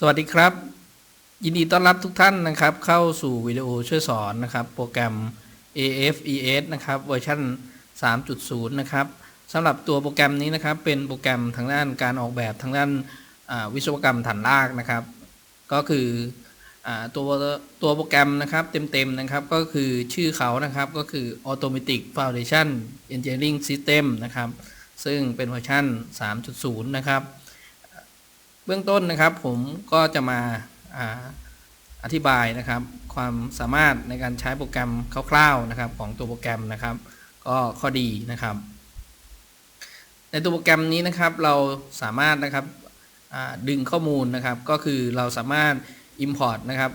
สวัสดีครับ ยินดีต้อนรับทุกท่านนะครับ เข้าสู่วิดีโอช่วยสอนนะครับ โปรแกรม AFES นะครับเวอร์ชัน3.0 นะครับสำหรับตัวโปรแกรมนี้นะครับ เป็นโปรแกรมทางด้านการออกแบบทางด้านวิศวกรรมฐานรากนะครับ ก็คืออตัวตัวโปรแกรมนะครับเต็มๆนะครับ ก็คือชื่อเขานะครับก็คือ Automatic Foundation Engineering System นะครับ ซึ่งเป็นเวอร์ชัน3.0 นะครับ เบื้องต้นนะครับผมก็จะมาออธิบายนะครับ ความสามารถในการใช้โปรแกรมคร่าวๆนะครับ ของตัวโปรแกรมนะครับ ก็ข้อดีนะครับ ในตัวโปรแกรมนี้นะครับเราสามารถนะครับดึงข้อมูลนะครับ ก็คือเราสามารถ Import นะครับ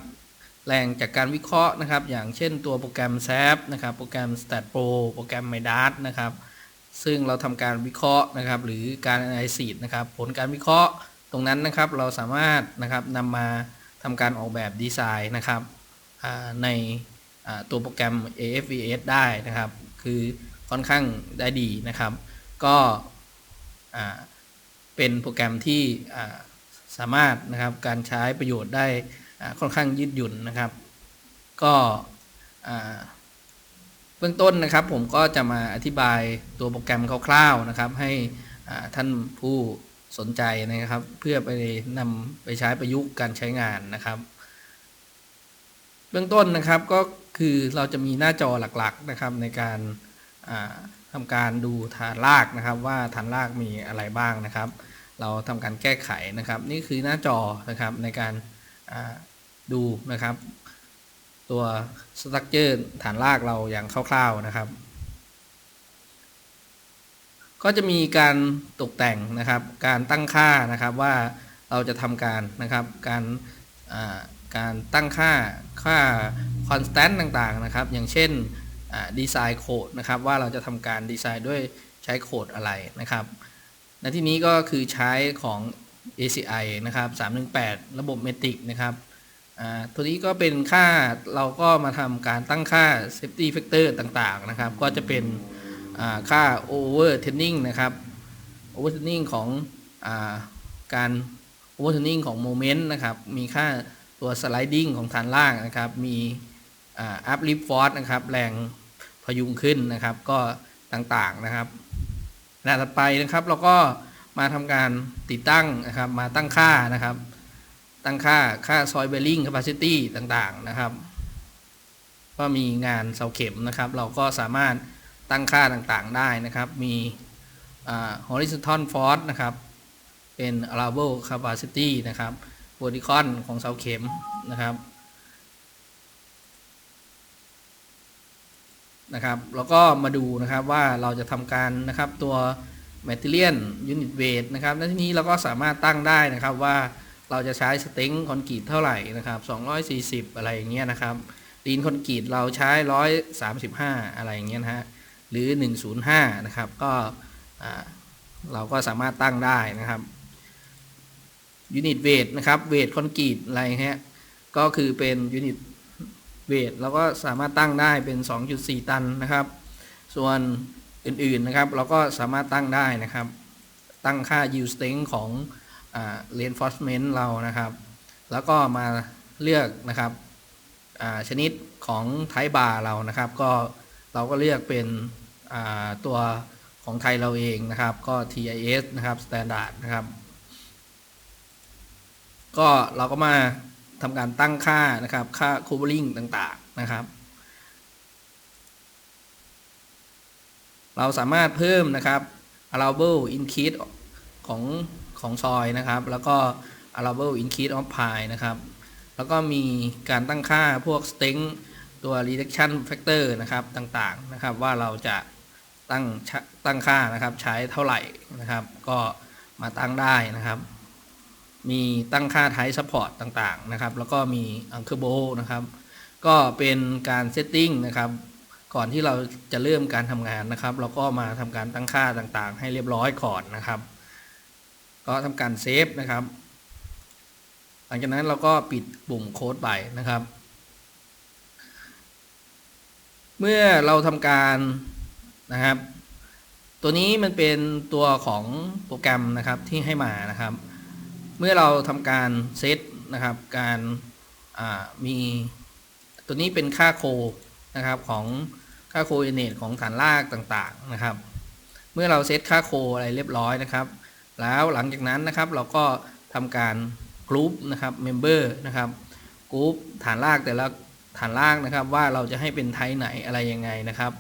แหล่งจากการวิเคราะห์นะครับ อย่างเช่นตัวโปรแกรม SAP นะครับโปรแกรม StatPro โปรแกรม MyDart นะครับ ซึ่งเราทำการวิเคราะห์นะครับ หรือการ analysis นะครับ ผลการวิเคราะห์ ตรงนั้นนะครับเราสามารถนะครับนำมาทำการออกแบบดีไซน์นะครับในตัวโปรแกรม AFVS ได้นะครับ คือค่อนข้างได้ดีนะครับ ก็เป็นโปรแกรมที่สามารถนะครับการใช้ประโยชน์ได้ค่อนข้างยืดหยุ่นนะครับ ก็เบื้องต้นนะครับผมก็จะมาอธิบายตัวโปรแกรมคร่าวๆนะครับ ให้ท่านผู้ สนใจนะครับ เพื่อไปนำไปใช้ประยุกต์การใช้งานนะครับ เบื้องต้นนะครับก็คือเราจะมีหน้าจอหลักๆนะครับในการาทำการดูฐานรากนะครับ ว่าฐานรากมีอะไรบ้างนะครับ เราทำการแก้ไขนะครับ นี่คือหน้าจอนะครับในการาดูนะครับ ตัวสตรัคเจอร์ฐานรากเราอย่างคร่าว ๆนะครับ ก็จะมีการตกแต่งนะครับ การตั้งค่านะครับว่าเราจะทำการนะครับการการตั้งค่าค่า constant ต่างๆนะครับ อย่างเช่นดีไซน์โคดนะครับว่าเราจะทำการดีไซน์ด้วยใช้โคดอะไรนะครับในที่นี้ก็คือใช้ของ ACI นะครับ318 ระบบเมตริกนะครับอ่าตัวนี้ก็เป็นค่าเราก็มาทำการตั้งค่า safety factor ต่างๆนะครับ ก็จะเป็น ค่า overturning นะครับ overturning ของอาการ overturning ของ moment นะครับ มีค่าตัว sliding ของฐานล่างนะครับ มีอ่า uplift force นะครับ แรงพยุงขึ้นนะครับ ก็ต่างๆนะครับหน้าถัดไปนะครับเราก็มาทำการติดตั้งนะครับ มาตั้งค่านะครับ ตั้งค่าค่าซอยเบลลิง capacity ต่างๆนะครับ ก็มีงานเสาเข็มนะครับ เราก็สามารถ ตั้งค่าต่างๆได้นะครับ มี horizontal force นะครับ เป็น allowable capacity นะครับ vertical ของเสาเข็มนะครับนะครับ แล้วก็มาดูนะครับว่าเราจะทำการนะครับตัว material unit weight นะครับในที่นี้เราก็สามารถตั้งได้นะครับว่าเราจะใช้สเต็งคอนกรีตเท่าไหร่นะครับ 240 อะไรอย่างเงี้ยนะครับลีนคอนกรีตเราใช้ 135 อะไรอย่างเงี้ยนะฮะ หรือ 105 นะครับ ก็เราก็สามารถตั้งได้นะครับยูนิตเวทนะครับเวทคอนกรีตอะไรฮะก็คือเป็นยูนิตเวทเราก็สามารถตั้งได้เป็น 2.4 ตันนะครับ ส่วนอื่นๆนะครับ เราก็สามารถตั้งได้นะครับ ตั้งค่า yield strength ของ reinforcement เรานะครับ แล้วก็มาเลือกนะครับชนิดของไทบาร์เรานะครับ ก็เราก็เลือกเป็น ตัวของไทยเราเองนะครับก็ TIS นะครับ Standard นะครับ ก็เราก็มาทำการตั้งค่านะครับค่า covering ต่างๆนะครับ เราสามารถเพิ่มนะครับ allowable increase ของของซอยนะครับ แล้วก็ allowable increase of pie นะครับ แล้วก็มีการตั้งค่าพวก strength ตัว reduction factor นะครับต่างๆนะครับว่าเราจะ ตั้งตั้งค่านะครับใช้เท่าไหร่นะครับ ก็มาตั้งได้นะครับ มีตั้งค่า type support ต่างๆนะครับ แล้วก็มี anchor bolt นะครับ ก็เป็นการ setting นะครับ ก่อนที่เราจะเริ่มการทำงานนะครับ เราก็มาทำการตั้งค่าต่างๆ ให้เรียบร้อยก่อนนะครับ ก็ทำการเซฟนะครับ หลังจากนั้นเราก็ปิดปุ่มโค้ดไปนะครับ เมื่อเราทำการ นะครับ ตัวนี้มันเป็นตัวของโปรแกรมนะครับที่ให้มานะครับ เมื่อเราทำการเซตนะครับการมีตัวนี้เป็นค่าโคนะครับของค่าโคเอเนตของฐานรากต่างๆนะครับ เมื่อเราเซตค่าโคอะไรเรียบร้อยนะครับ แล้วหลังจากนั้นนะครับเราก็ทำการกรุ๊ปนะครับเมมเบอร์นะครับกรุ๊ปฐานรากแต่ละฐานรากนะครับว่าเราจะให้เป็นไทป์ไหนอะไรยังไงนะครับ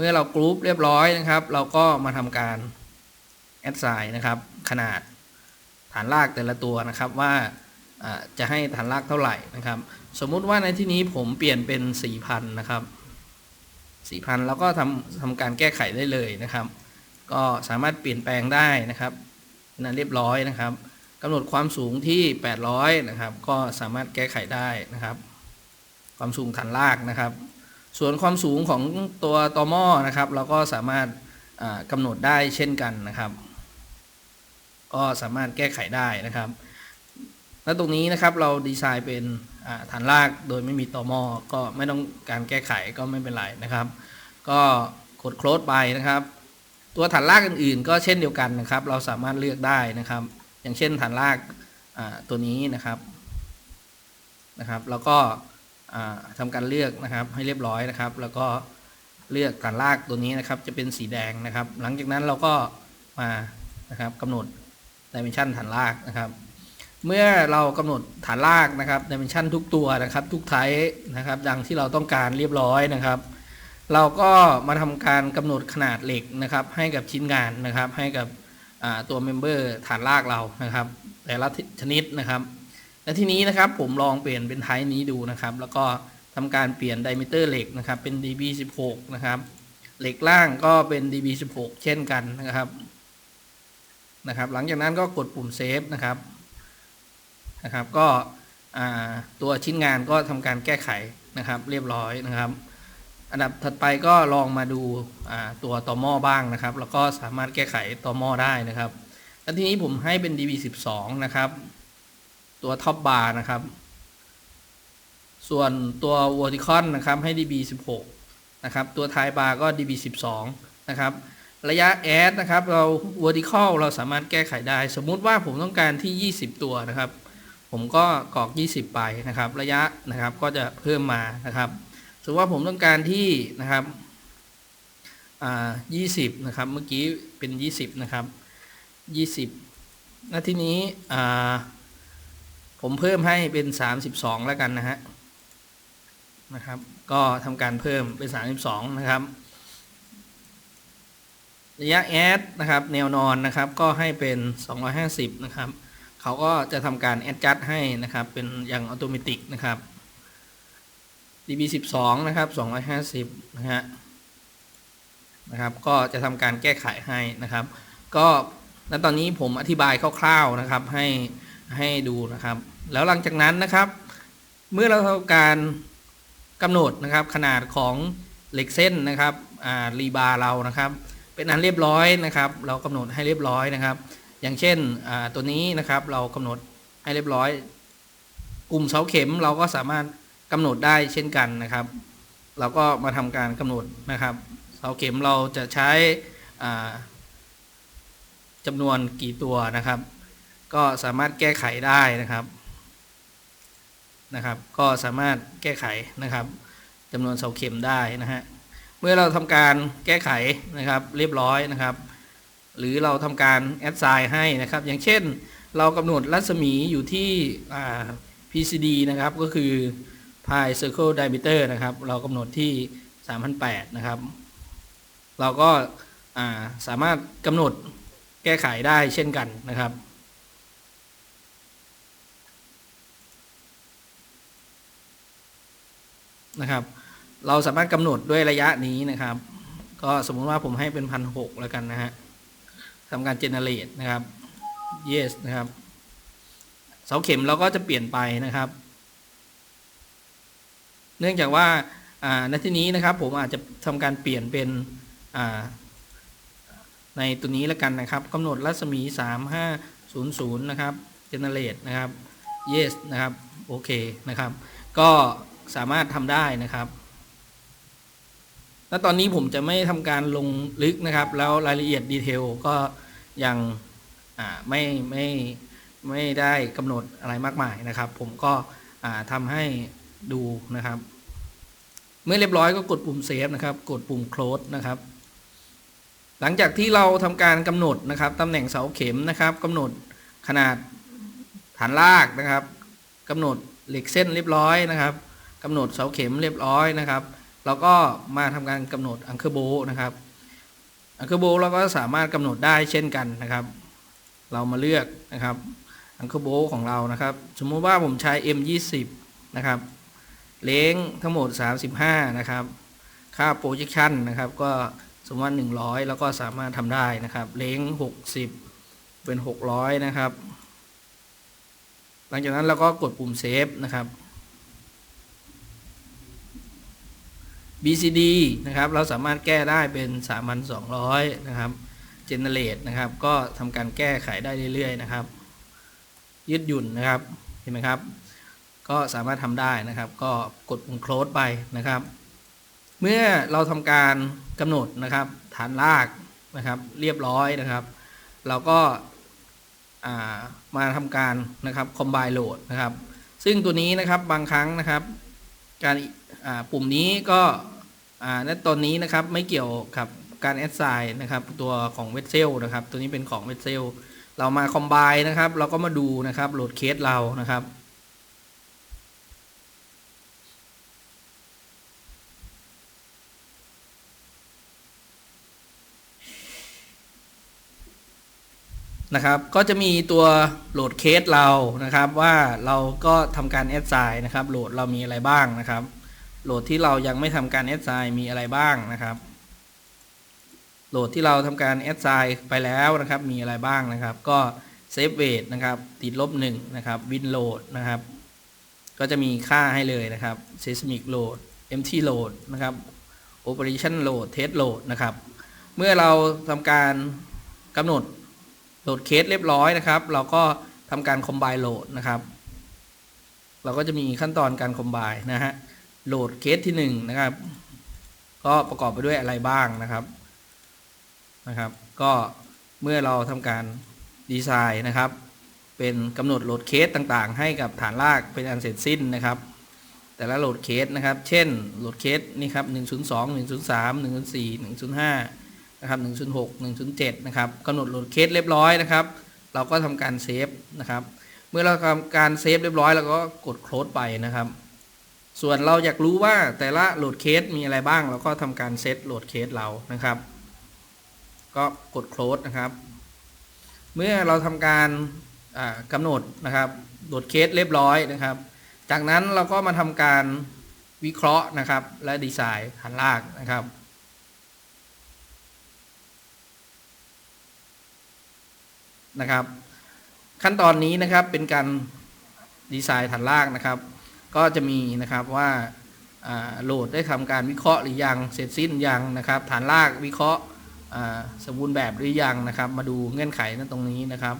เมื่อเรากรุ๊ปเรียบร้อยนะครับ เราก็มาทำการแอดไซน์นะครับ ขนาดฐานรากแต่ละตัวนะครับว่าจะให้ฐานรากเท่าไหร่นะครับ สมมุติว่าในที่นี้ผมเปลี่ยนเป็น 4,000 นะครับ 4,000 แล้วก็ทำทำการแก้ไขได้เลยนะครับ ก็สามารถเปลี่ยนแปลงได้นะครับนั้นเรียบร้อยนะครับกำหนดความสูงที่ 800 นะครับ ก็สามารถแก้ไขได้นะครับ ความสูงฐานรากนะครับ ส่วนความสูงของตัวตอหม้อนะครับ เราก็สามารถกำหนดได้เช่นกันนะครับ ก็สามารถแก้ไขได้นะครับ แล้วตรงนี้นะครับเราดีไซน์เป็นฐานรากโดยไม่มีตอหม้อก็ไม่ต้องการแก้ไขก็ไม่เป็นไรนะครับ ก็กดโคลดไปนะครับ ตัวฐานรากอื่นๆ ก็เช่นเดียวกันนะครับ เราสามารถเลือกได้นะครับ อย่างเช่นฐานรากตัวนี้นะครับนะครับ แล้วก็ ทำการเลือกนะครับให้เรียบร้อยนะครับ แล้วก็เลือกฐานรากตัวนี้นะครับจะเป็นสีแดงนะครับ หลังจากนั้นเราก็มานะครับกำหนดดิเมนชันฐานรากนะครับ เมื่อเรากำหนดฐานรากนะครับดิเมนชันทุกตัวนะครับ ทุกไทป์นะครับ ดังที่เราต้องการเรียบร้อยนะครับ เราก็มาทำการกำหนดขนาดเหล็กนะครับ ให้กับชิ้นงานนะครับ ให้กับตัวเมมเบอร์ฐานรากเรานะครับ แต่ละชนิดนะครับ และทีนี้นะครับผมลองเปลี่ยนเป็นไทป์นี้ดูนะครับ แล้วก็ทำการเปลี่ยนไดมิเตอร์เหล็กนะครับเป็น db16 นะครับเหล็กล่างก็เป็น db16 เช่นกันนะครับนะครับ หลังจากนั้นก็กดปุ่มเซฟนะครับนะครับ ก็ตัวชิ้นงานก็ทำการแก้ไขนะครับ เรียบร้อยนะครับ อันดับถัดไปก็ลองมาดูาตัวต่อหม้อบ้างนะครับ แล้วก็สามารถแก้ไขต่อหม้อได้นะครับแล้วทีนี้ผมให้เป็น db12 นะครับ ตัวท็อปบาร์นะครับ ส่วนตัว vertical นนะครับให้ db16 นะครับ ตัวท้ายบาร์ก็ db12 นะครับ ระยะ add นะครับ เรา vertical เราสามารถแก้ไขได้ สมมุติว่าผมต้องการที่ 20 ตัวนะครับ ผมก็กรอก 20 ไปนะครับ ระยะนะครับก็จะเพิ่มมานะครับสมมติว่าผมต้องการที่นะครับอ่า20นะครับ เมื่อกี้เป็น20นะครับ20นาทีนี้อ่า ผมเพิ่มให้เป็น 32 แล้วกันนะฮะนะครับ ก็ทำการเพิ่มเป็น 32 นะครับระยะแอดนะครับ แนวนอนนะครับก็ให้เป็น 250 นะครับ เขาก็จะทำการแอดจัดให้นะครับ เป็นอย่างอัตโนมัตินะครับ db12 นะครับ 250 นะฮะนะครับ ก็จะทำการแก้ไขให้นะครับ ก็ณตอนนี้ผมอธิบายคร่าวๆนะครับให้ ให้ดูนะครับ แล้วหลังจากนั้นนะครับ เมื่อเราทำการกำหนดนะครับขนาดของเหล็กเส้นนะครับรีบาร์เรานะครับ เป็นอันเรียบร้อยนะครับ เรากำหนดให้เรียบร้อยนะครับ อย่างเช่นตัวนี้นะครับเรากำหนดให้เรียบร้อย กลุ่มเสาเข็มเราก็สามารถกำหนดได้เช่นกันนะครับ เราก็มาทำการกำหนดนะครับ เสาเข็มเราจะใช้อ่าจำนวนกี่ตัวนะครับ ก็สามารถแก้ไขได้นะครับนะครับ ก็สามารถแก้ไขนะครับจำนวนเสาเข็มได้นะฮะเมื่อเราทำการแก้ไขนะครับเรียบร้อยนะครับ หรือเราทำการแอดไซน์ให้นะครับ อย่างเช่น เรากำหนดรัศมีอยู่ที่ PCD นะครับ ก็คือ pi circle diameter นะครับ เรากำหนดที่ 3,008นะครับ เราก็าสามารถกำหนดแก้ไขได้เช่นกันนะครับ นะครับ เราสามารถกำหนดด้วยระยะนี้นะครับ ก็สมมุติว่าผมให้เป็นพันหกแล้วกันนะฮะทำการ generate นะครับ yes นะครับ เสาเข็มเราก็จะเปลี่ยนไปนะครับ เนื่องจากว่าในที่นี้นะครับ ผมอาจจะทำการเปลี่ยนเป็นในตัวนี้แล้วกันนะครับกำหนดรัศมี 3500 นะครับ generate นะครับ yes นะครับ โอเคนะครับ ก็ สามารถทำได้นะครับแล้วตอนนี้ผมจะไม่ทำการลงลึกนะครับ แล้วรายละเอียดดีเทลก็ยังไม่ไม่ไม่ได้กำหนดอะไรมากมายนะครับ ผมก็อ่าทำให้ดูนะครับ เมื่อเรียบร้อยก็กดปุ่มเซฟนะครับ กดปุ่ม close นะครับ หลังจากที่เราทำการกำหนดนะครับตำแหน่งเสาเข็มนะครับกำหนดขนาดฐานรากนะครับกำหนดเหล็กเส้นเรียบร้อยนะครับ กำหนดเสาเข็มเรียบร้อยนะครับ เราก็มาทำการกำหนดอังเคอร์โบนะครับอังเคอร์โบเราก็สามารถกำหนดได้เช่นกันนะครับ เรามาเลือกนะครับอังเคอร์โบของเรานะครับ สมมุติว่าผมใช้ M20 นะครับเลงทั้งหมด 35 นะครับ ค่า projection นะครับ ก็สมมติว่า100 แล้วก็สามารถทำได้นะครับ เลง60 เป็น 600 นะครับ หลังจากนั้นเราก็กดปุ่มเซฟนะครับ BCD นะครับเราสามารถแก้ได้เป็น 3,200 นะครับ Generate นะครับก็ทำการแก้ไขได้เรื่อยๆนะครับ ยืดหยุ่นนะครับเห็นไหมครับ ก็สามารถทำได้นะครับ ก็กดปุ่ม close ไปนะครับ เมื่อเราทำการกำหนดนะครับ ฐานรากนะครับ เรียบร้อยนะครับ เราก็มาทำการนะครับ combine load นะครับ ซึ่งตัวนี้นะครับบางครั้งนะครับ การ ปุ่มนี้ก็อ่าณตอนนี้นะครับไม่เกี่ยวกับการแอดไซน์นะครับ ตัวของเว s เซลนะครับ ตัวนี้เป็นของเว s เซลเรามา combine นะครับ เราก็มาดูนะครับโหลดเคสเรานะครับนะครับ ก็จะมีตัวโหลดเคสเรานะครับ ว่าเราก็ทำการแอดไซน์นะครับ โหลดเรามีอะไรบ้างนะครับ โหลดที่เรายังไม่ทำการแอดไซน์มีอะไรบ้างนะครับ โหลดที่เราทำการแอดไซน์ไปแล้วนะครับ มีอะไรบ้างนะครับ ก็เซฟเวทนะครับ ติดลบหนึ่งนะครับวินโหลดนะครับ ก็จะมีค่าให้เลยนะครับ seismic load empty load นะครับ operation load test load นะครับ เมื่อเราทำการกำหนดโหลดเคสเรียบร้อยนะครับ เราก็ทำการคอมไบโหลดนะครับ เราก็จะมีขั้นตอนการคอมไบนะฮะ โหลดเคสที่1นงนะครับ ก็ประกอบไปด้วยอะไรบ้างนะครับนะครับ ก็เมื่อเราทำการดีไซน์นะครับ เป็นกำหนดโหลดเคสต่างๆ ให้กับฐานรากเป็นอันเสร็จสิ้นนะครับ แต่ละโหลดเคสนะครับ เช่นโหลดเคสนี่ครับ102 103 104 105นะครับ106 107นะครับกำหนดโหลดเคสเรียบร้อยนะครับ เราก็ทำการเซฟนะครับ เมื่อเราทำการเซฟเรียบร้อยเราก็กดโคลดไปนะครับ ส่วนเราอยากรู้ว่าแต่ละโหลดเคสมีอะไรบ้าง เราก็ทำการเซตโหลดเคสเรานะครับ ก็กดโคลดนะครับ เมื่อเราทำการกำหนดนะครับโหลดเคสเรียบร้อยนะครับ จากนั้นเราก็มาทำการวิเคราะห์นะครับ และดีไซน์ฐานรากนะครับนะครับ ขั้นตอนนี้นะครับเป็นการดีไซน์ฐานรากนะครับ ก็จะมีนะครับว่าโหลดได้ทำการวิเคราะห์หรือยัง เสร็จสิ้นยังนะครับ ฐานรากวิเคราะห์สมบูรณ์แบบหรือยังนะครับ มาดูเงื่อนไขณตรงนี้นะครับ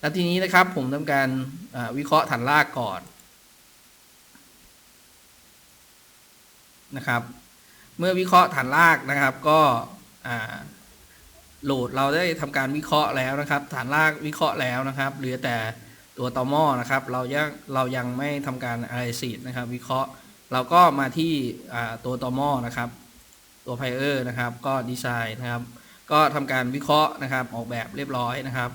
แล้วทีนี้นะครับผมทำการวิเคราะห์ฐานรากก่อนนะครับ เมื่อวิเคราะห์ฐานรากนะครับ ก็โหลดเราได้ทำการวิเคราะห์แล้วนะครับ ฐานรากวิเคราะห์แล้วนะครับ เหลือแต่ ตัวต่อหม้อนะครับ เรายังเรายังไม่ทำการอะไรสีนะครับ วิเคราะห์เราก็มาที่ตัวต่อหม้อนะครับ ตัวไพเออร์นะครับ ก็ดีไซน์นะครับ ก็ทำการวิเคราะห์นะครับ ออกแบบเรียบร้อยนะครับ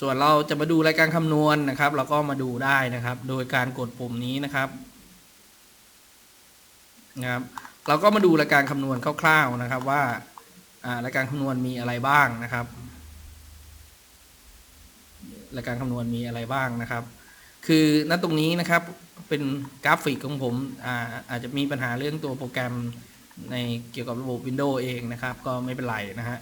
ส่วนเราจะมาดูรายการคำนวณนะครับ เราก็มาดูได้นะครับ โดยการกดปุ่มนี้นะครับนะครับ เราก็มาดูรายการคำนวณคร่าวๆนะครับ ว่าอ่ารายการคำนวณมีอะไรบ้างนะครับ รายการคำนวณมีอะไรบ้างนะครับ คือณตรงนี้นะครับเป็นกราฟิกของผมอาอาจจะมีปัญหาเรื่องตัวโปรแกรมในเกี่ยวกับระบบ Windows เองนะครับ ก็ไม่เป็นไรนะฮะ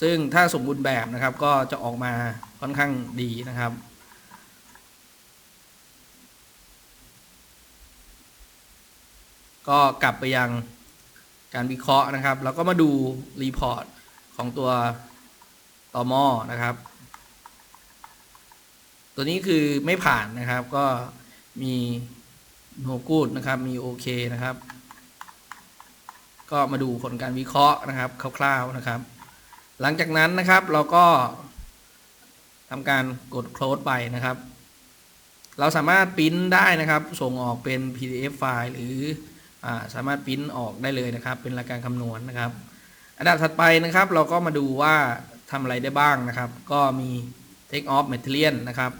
ซึ่งถ้าสมบูรณ์แบบนะครับก็จะออกมาค่อนข้างดีนะครับ ก็กลับไปยังการวิเคราะห์นะครับ แล้วก็มาดูรีพอร์ตของตัวตอมอนะครับ ตัวนี้คือไม่ผ่านนะครับก็มีโนกูดนะครับมีโอเคนะครับ ก็มาดูผลการวิเคราะห์นะครับคร่าวๆนะครับ หลังจากนั้นนะครับเราก็ทำการกด close ไปนะครับ เราสามารถปริ้นได้นะครับ ส่งออกเป็น PDF ไฟล์หรืออาสามารถปริ้นออกได้เลยนะครับ เป็นรายการคำนวณนะครับ อันดับถัดไปนะครับ เราก็มาดูว่าทำอะไรได้บ้างนะครับ ก็มี take off material นะครับ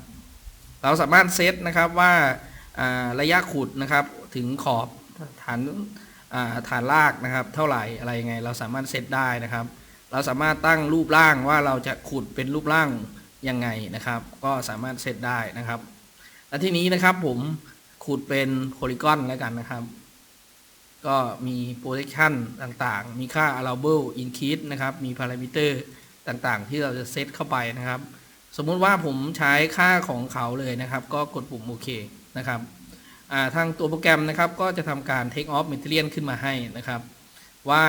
เราสามารถเซตนะครับว่าระยะขุดนะครับถึงขอบฐานฐานรากนะครับ เท่าไหร่อะไรยังไง เราสามารถเซตได้นะครับ เราสามารถตั้งรูปร่างว่าเราจะขุดเป็นรูปร่างยังไงนะครับ ก็สามารถเซตได้นะครับและที่นี้นะครับผมขุดเป็นโพลีกอนแล้วกันนะครับ ก็มี projection ต่างๆ มีค่า allowable increase นะครับ มี parameter ต่างๆ ที่เราจะเซตเข้าไปนะครับ สมมุติว่าผมใช้ค่าของเขาเลยนะครับ ก็กดปุ่มโอเคนะครับทางตัวโปรแกรมนะครับก็จะทำการ take off material ขึ้นมาให้นะครับ ว่า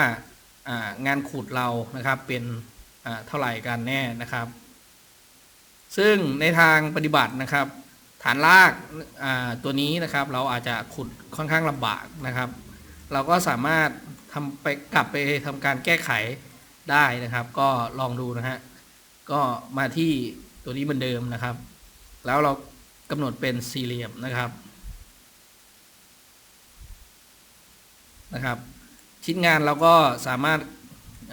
งานขุดเรานะครับเป็นเท่าไหร่กันแน่นะครับ ซึ่งในทางปฏิบัตินะครับ ฐานรากาตัวนี้นะครับ เราอาจจะขุดค่อนข้างลำบากนะครับ เราก็สามารถทำไปกลับไปทำการแก้ไขได้นะครับ ก็ลองดูนะฮะก็มาที่ ตัวนี้เหมือนเดิมนะครับ แล้วเรากำหนดเป็นสี่เหลี่ยมนะครับนะครับ ชิ้นงานเราก็สามารถ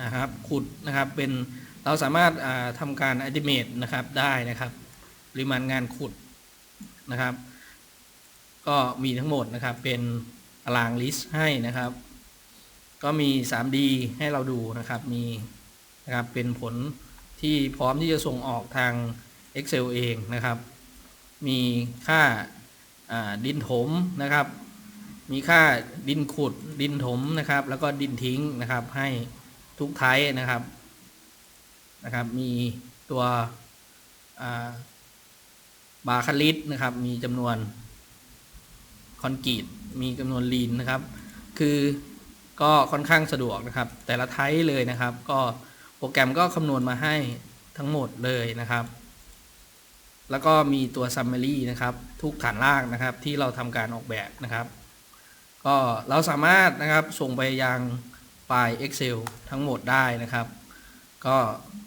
นะครับขุดนะครับเป็นเราสามารถอ่าทำการ estimate นะครับได้นะครับปริมาณงานขุดนะครับ ก็มีทั้งหมดนะครับเป็นตารางลิสต์ให้นะครับ ก็มี 3D ให้เราดูนะครับมีนะครับเป็นผล ที่พร้อมที่จะส่งออกทาง Excel เองนะครับ มีค่าาดินถมนะครับ มีค่าดินขุดดินถมนะครับ แล้วก็ดินทิ้งนะครับให้ทุกไทป์นะครับนะครับ มีตัวาบาคาลิตนะครับ มีจำนวนคอนกรีตมีจำนวนลีนนะครับ คือก็ค่อนข้างสะดวกนะครับ แต่ละไทป์เลยนะครับ ก็ โปรแกรมก็คำนวณมาให้ทั้งหมดเลยนะครับ แล้วก็มีตัว Summary นะครับ ทุกฐานรากนะครับที่เราทำการออกแบบนะครับ ก็เราสามารถนะครับส่งไปยังไฟล์ Excel ทั้งหมดได้นะครับ ก็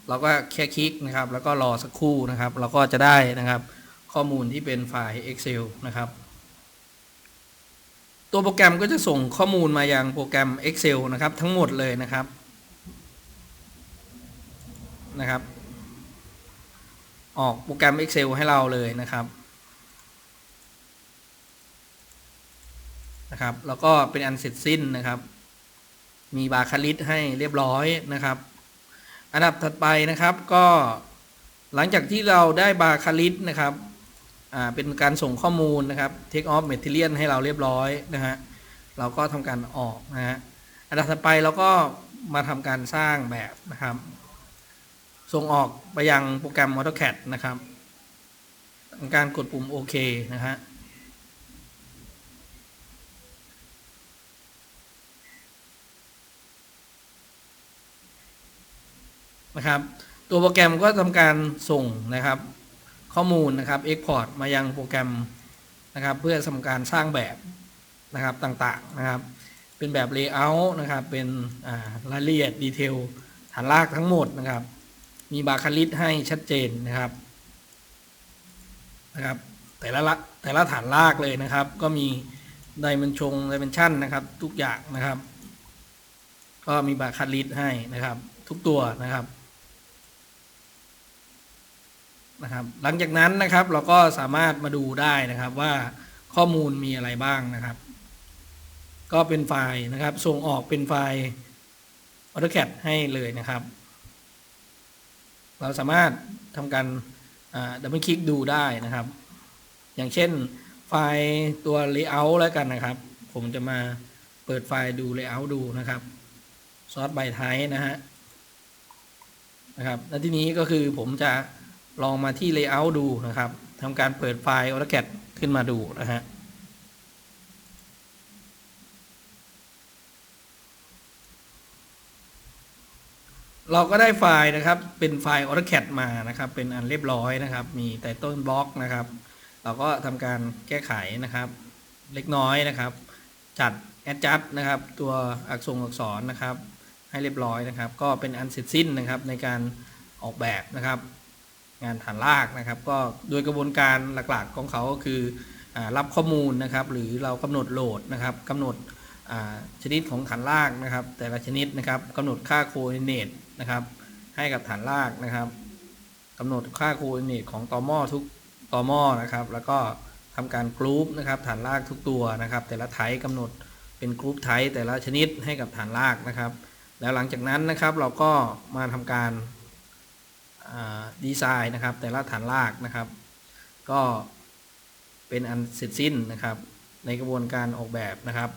เราก็แค่คลิกนะครับ แล้วก็รอสักครู่นะครับ เราก็จะได้นะครับข้อมูลที่เป็นไฟล์ Excel นะครับ ตัวโปรแกรมก็จะส่งข้อมูลมายังโปรแกรม Excel นะครับ ทั้งหมดเลยนะครับ นะครับ ออกโปรแกรม Excel ให้เราเลยนะครับนะครับ แล้วก็เป็นอันเสร็จสิ้นนะครับ มีบาคาลิตให้เรียบร้อยนะครับ อันดับถัดไปนะครับก็หลังจากที่เราได้บาคาลิตนะครับอ่าเป็นการส่งข้อมูลนะครับ take off material ให้เราเรียบร้อยนะฮะเราก็ทำการออกนะฮะอันดับถัดไปเราก็มาทำการสร้างแบบนะครับ ส่งออกไปยังโปรแกรม AutoCAD นะครับทำการกดปุ่มโอเคนะฮะนะครับ ตัวโปรแกรมก็ทำการส่งนะครับ ข้อมูลนะครับ Export มายังโปรแกรมนะครับ เพื่อทำการสร้างแบบนะครับต่างๆนะครับ เป็นแบบ Layout นะครับ เป็นรายละเอียดดีเทลฐานรากทั้งหมดนะครับ มีบาคาลิตให้ชัดเจนนะครับนะครับ แต่ละละแต่ละฐานรากเลยนะครับ ก็มีไดิเมนชงไดิเมนชันนะครับ ทุกอย่างนะครับ ก็มีบาคาลิตให้นะครับ ทุกตัวนะครับนะครับ หลังจากนั้นนะครับเราก็สามารถมาดูได้นะครับว่าข้อมูลมีอะไรบ้างนะครับ ก็เป็นไฟล์นะครับ ส่งออกเป็นไฟล์ AutoCAD ให้เลยนะครับ เราสามารถทำการดับเบิลคลิกดูได้นะครับ อย่างเช่นไฟล์ตัว Layout แล้วกันนะครับ ผมจะมาเปิดไฟล์ดู Layout ดูนะครับซอสใบไทยนะฮะนะครับและที่นี้ก็คือผมจะลองมาที่ Layout ดูนะครับทำการเปิดไฟล์ AutoCAD ขึ้นมาดูนะฮะ เราก็ได้ไฟล์นะครับ เป็นไฟล์ AutoCAD มานะครับ เป็นอันเรียบร้อยนะครับ มีไตเติลบล็อกนะครับ เราก็ทำการแก้ไขนะครับ เล็กน้อยนะครับ จัด adjust นะครับ ตัวอักษรอักษรนะครับ ให้เรียบร้อยนะครับ ก็เป็นอันเสร็จสิ้นนะครับในการออกแบบนะครับ งานฐานรากนะครับ ก็โดยกระบวนการหลักๆของเขาก็คืออรับข้อมูลนะครับ หรือเรากำหนดโหลดนะครับกำหนดชนิดของฐานรากนะครับ แต่ละชนิดนะครับกำหนดค่าโคอ r d เนต นะครับให้กับฐานรากนะครับกำหนดค่าคอ r d เนตของต่อหม้อทุกต่อหม้อนะครับ แล้วก็ทำการกรุ๊ปนะครับฐานรากทุกตัวนะครับ แต่ละไทป์กำหนดเป็นกรุ๊ปไทป์แต่ละชนิดให้กับฐานรากนะครับ แล้วหลังจากนั้นนะครับเราก็มาทำการดีไซน์นะครับ แต่ละฐานรากนะครับ ก็เป็นอันเสร็จสิ้นนะครับ ในกระบวนการออกแบบนะครับ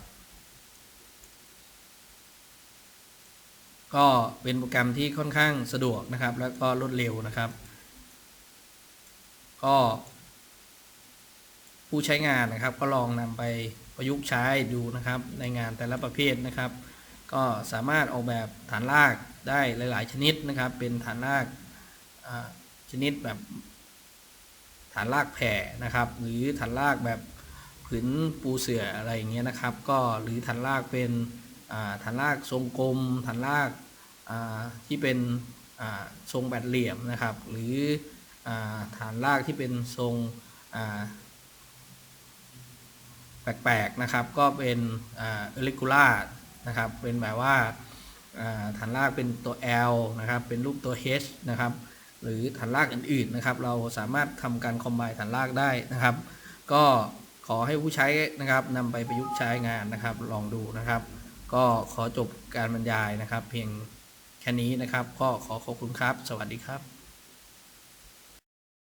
ก็เป็นโปรแกรมที่ค่อนข้างสะดวกนะครับ แล้วก็รวดเร็วนะครับ ก็ผู้ใช้งานนะครับ ก็ลองนำไปประยุกต์ใช้ดูนะครับ ในงานแต่ละประเภทนะครับ ก็สามารถออกแบบฐานรากได้หลาย ๆ ชนิดนะครับ เป็นฐานรากชนิดแบบฐานรากแผ่นะครับ หรือฐานรากแบบผืนปูเสื่ออะไรอย่างเงี้ยนะครับ ก็หรือฐานรากเป็นฐานรากทรงกลมฐานราก ที่เป็นทรงแบดเหลี่ยมนะครับ หรืออฐานรากที่เป็นทรงแปลกๆนะครับ ก็เป็นเอลิกูล่านะครับ เป็นแบบว่าอ่าฐานรากเป็นตัว L นะครับ เป็นรูปตัว H นะครับ หรือฐานรากอื่นๆนะครับ เราสามารถทำการคอมไบฐานรากได้นะครับ ก็ขอให้ผู้ใช้นะครับนำไปประยุกต์ใช้งานนะครับ ลองดูนะครับ ก็ขอจบการบรรยายนะครับ เพียง แค่นี้นะครับ ก็ขอขอบคุณครับ สวัสดีครับ